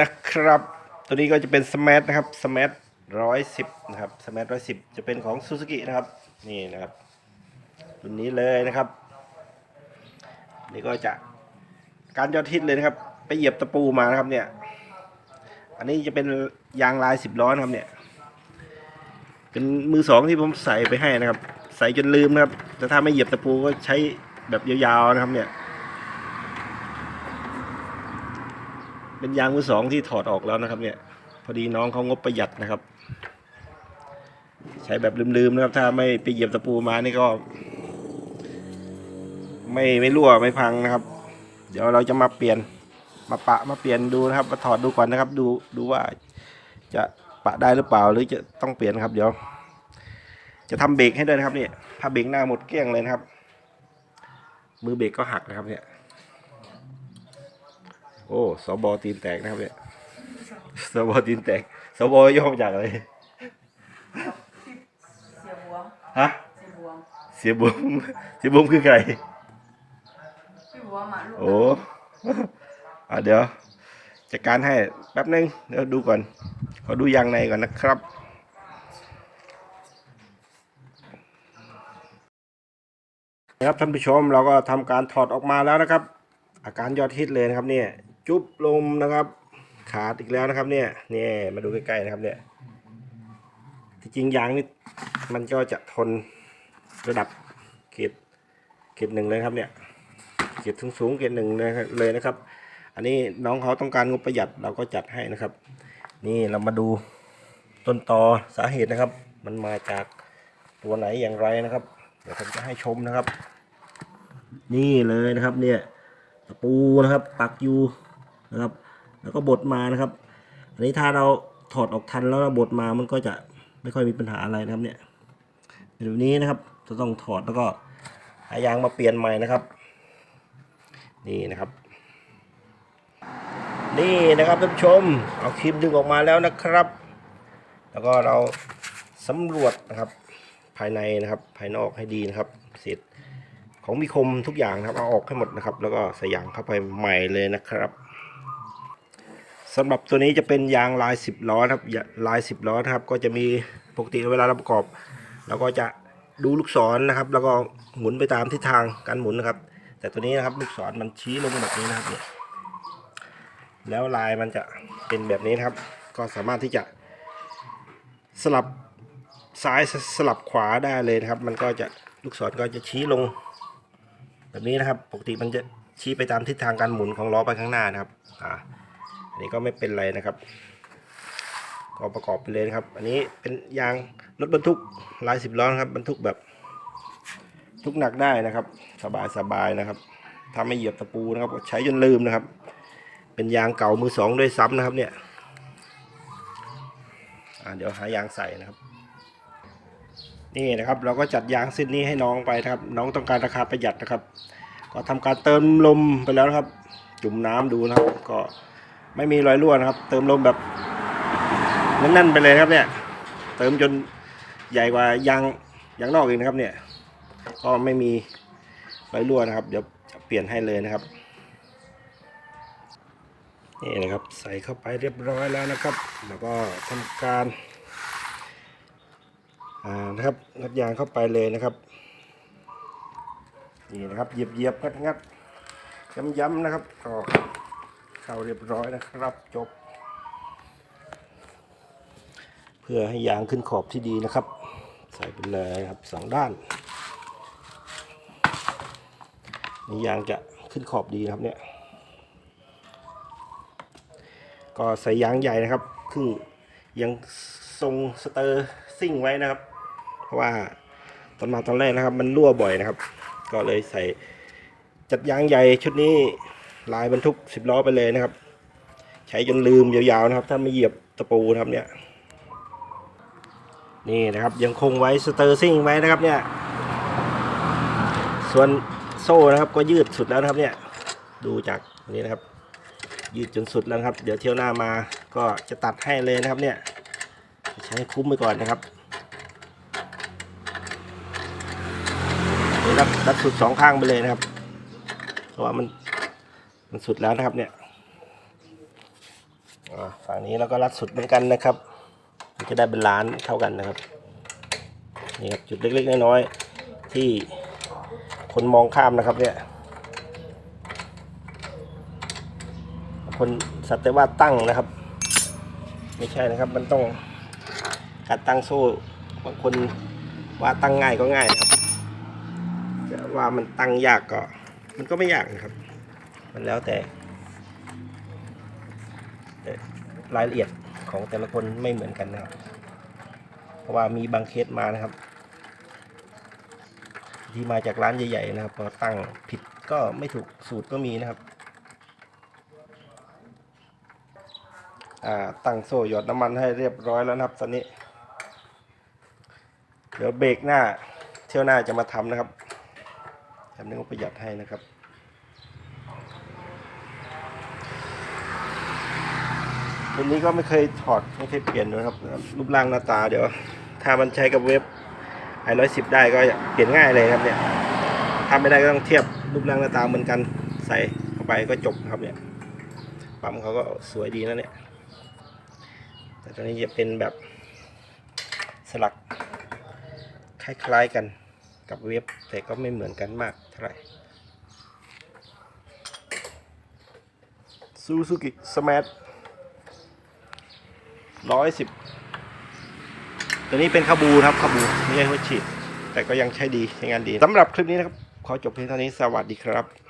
นะครับ ตัวนี้ก็จะเป็นสมาร์ทนะครับสมาร์ทร้อยสิบนะครับสมาร์ทร้อยสิบจะเป็นของซูซูกินะครับ นี่นะครับตัวนี้เลยนะครับ นี่ก็จะการยอดฮิตเลยนะครับ ไปเหยียบตะปูมานะครับเนี่ย อันนี้จะเป็นยางลายสิบล้อนะครับเนี่ย เป็นมือสองที่ผมใส่ไปให้นะครับ ใส่จนลืมนะครับ แต่ถ้าไม่เหยียบตะปูก็ใช้แบบยาวๆนะครับเนี่ย เป็นยางมือสองที่ถอดออกแล้วนะครับ เนี่ย พอดีน้องเขางบประหยัดนะครับ ใช้แบบลืมๆนะครับ ถ้าไม่ไปเหยียบตะปูมานี่ก็ ไม่ไม่รั่วไม่พังนะครับ เดี๋ยวเราจะมาเปลี่ยนมาปะมาเปลี่ยนดูนะครับ มาถอดดูก่อนนะครับ ดูดูว่าจะปะได้หรือเปล่าหรือจะต้องเปลี่ยนครับ เดี๋ยว จะทำเบรกให้ด้วยนะครับเนี่ยถ้าเบรกหน้าหมดเกลี้ยงเลยนะครับ มือเบรกก็หักนะครับเนี่ย โอ้สบตีนแตกนะครับเนี่ยสบตีนแตกสบย่อมาจากอะไรเสียบวงฮะเสียบวงเสียบุ้มเสียบุ้มคือใครพี่บัวมาลูกโอ้อะเดี๋ยวจัดการให้แป๊บนึงเดี๋ยวดูก่อนขอดูยางในก่อนนะครับนะครับท่านผู้ชมเราก็ทำการถอดออกมาแล้วนะครับ อาการยอดฮิตเลยนะครับเนี่ย จุบลมนะครับ ขาดอีกแล้วนะครับ เนี่ยเนี่ยมาดูใกล้ๆนะครับ เนี่ยที่จริงยางนี่มันก็จะทนระดับเกรดเกรดหนึ่งเลยครับ เนี่ยเกรดสูงๆเกรดหนึ่งเลยนะครับ อันนี้น้องเขาต้องการงบประหยัดเราก็จัดให้นะครับ นี่เรามาดูต้นตอสาเหตุนะครับ มันมาจากตัวไหนอย่างไรนะครับ เดี๋ยวผมจะให้ชมนะครับ นี่เลยนะครับ เนี่ยตะปูนะครับ ปักอยู่ นะครับ แล้วก็บดมานะครับอันนี้ถ้าเราถอดออกทันแล้วเราบดมามันก็จะไม่ค่อยมีปัญหาอะไรนะครับเนี่ยแบบนี้นะครับจะต้องถอดแล้วก็หายางมาเปลี่ยนใหม่นะครับ นี่นะครับ นี่นะครับท่านผู้ชม เอาครีมดึงออกมาแล้วนะครับ แล้วก็เราสำรวจนะครับภายในนะครับ ภายนอกให้ดีนะครับเสร็จของมีคมทุกอย่างนะครับเอาออกให้หมดนะครับ แล้วก็ใส่ยางเข้าไปใหม่เลยนะครับ สำหรับตัวนี้จะเป็นยางลาย10ล้อครับลาย10ล้อครับ ก็จะมีปกติเวลาเราประกอบเราก็จะดูลูกศรนะครับ แล้วก็หมุนไปตามทิศทางการหมุนนะครับ แต่ตัวนี้นะครับลูกศรมันชี้ลงแบบนี้นะครับเนี่ยแล้วลายมันจะเป็นแบบนี้นะครับ ก็สามารถที่จะสลับซ้ายสลับขวาได้เลยนะครับ มันก็จะลูกศรก็จะชี้ลง แบบนี้นะครับ ปกติมันจะชี้ไปตามทิศทางการหมุนของล้อไปข้างหน้านะครับอ่า อันนี้ก็ไม่เป็นไรนะครับก็ประกอบไปเลยนะครับ อันนี้เป็นยางรถบรรทุกลายสิบล้อนะครับบรรทุกแบบทุกหนักได้นะครับ สบายสบายนะครับถ้าไม่เหยียบตะปูนะครับก็ใช้จนลืมนะครับ เป็นยางเก่ามือสองด้วยซ้ำนะครับเนี่ยเดี๋ยวหายางใส่นะครับ นี่นะครับเราก็จัดยางเส้นนี้ให้น้องไปนะครับ น้องต้องการราคาประหยัดนะครับ ก็ทำการเติมลมไปแล้วนะครับ จุ่มน้ำดูนะครับก็ ไม่มีรอยรั่วนะครับ เติมลมแบบแนั่นๆไปเลยครับเนี่ย เติมจนใหญ่กว่ายางยางนอกอีกนะครับ เนี่ย ก็ไม่มีรอยรั่วนะครับ เดี๋ยวจะเปลี่ยนให้เลยนะครับนี่นะครับใส่เข้าไปเรียบร้อยแล้วนะครับ แล้วก็ทำการอ่านะครับงัดยางเข้าไปเลยนะครับนี่นะครับเหยียบเหยียบงัดงัดย้ำย้ำๆนะครับก็ เข้าเรียบร้อยนะครับจบ เพื่อให้ยางขึ้นขอบที่ดีนะครับ ใส่ไปเลยครับสองด้านนี่ยางจะขึ้นขอบดีนะครับเนี่ยก็ใส่ยางใหญ่นะครับครึ่งยังทรงสเตอร์ซิ่งไว้นะครับ เพราะว่าตอนมาตอนแรกนะครับ มันรั่วบ่อยนะครับ ก็เลยใส่จัดยางใหญ่ชุดนี้ ลายบรรทุกสิบล้อไปเลยนะครับ ใช้จนลืมยาวๆนะครับ ถ้าไม่เหยียบตะปูนะครับเนี่ย นี่นะครับยังคงไว้สเตอร์ซิ่งไว้นะครับเนี่ย ส่วนโซ่นะครับก็ยืดสุดแล้วนะครับเนี่ยดูจากนี้นะครับ ยืดจนสุดแล้วครับ เดี๋ยวเที่ยวหน้ามาก็จะตัดให้เลยนะครับเนี่ย ใช้คุ้มไปก่อนนะครับรัดรัดสุดสองข้างไปเลยนะครับ เพราะว่ามัน มันสุดแล้วนะครับเนี่ยฝั่งนี้เราก็รัดสุดเหมือนกันนะครับมันจะได้เป็นล้านเท่ากันนะครับนี่ครับจุดเล็กๆน้อยๆที่คนมองข้ามนะครับเนี่ยคนสัตว์แตว่าตั้งนะครับ ไม่ใช่นะครับมันต้องการตั้งโซ่บางคนว่าตั้งง่ายก็ง่ายนะครับจะว่ามันตั้งยากก็มันก็ไม่ยากนะครับ มันแล้วแต่รายละเอียดของแต่ละคนไม่เหมือนกันนะครับ เพราะว่ามีบางเคสมานะครับ ที่มาจากร้านใหญ่ๆนะครับพอตั้งผิดก็ไม่ถูกสูตรก็มีนะครับตั้งโซ่หยอดน้ำมันให้เรียบร้อยแล้วนะครับตอนนี้ เดี๋ยวเบรกหน้า เที่ยวหน้าจะมาทำนะครับทำนึกว่าประหยัดให้นะครับ วันนี้ก็ไม่เคยถอดไม่เคยเปลี่ยนเลยครับรูปร่างหน้าตาเดี๋ยวถ้ามันใช้กับเว็บไอร้อยสิบได้ก็เปลี่ยนง่ายเลยครับเนี่ยถ้าไม่ได้ก็ต้องเทียบรูปร่างหน้าตาเหมือนกันใส่เข้าไปก็จบครับเนี่ยปั๊มเขาก็สวยดีนะเนี่ยแต่ตอนนี้จะเป็นแบบสลักคล้ายๆกันกับเว็บแต่ก็ไม่เหมือนกันมากเท่าไหร่ซูซูกิสมาร์ท ร้อยสิบตัวนี้เป็นคาบูครับคาบูไม่ใช่หัวฉีด แต่ก็ยังใช้ดีใช้งานดีสำหรับคลิปนี้นะครับ ขอจบเพียงเท่านี้สวัสดีครับ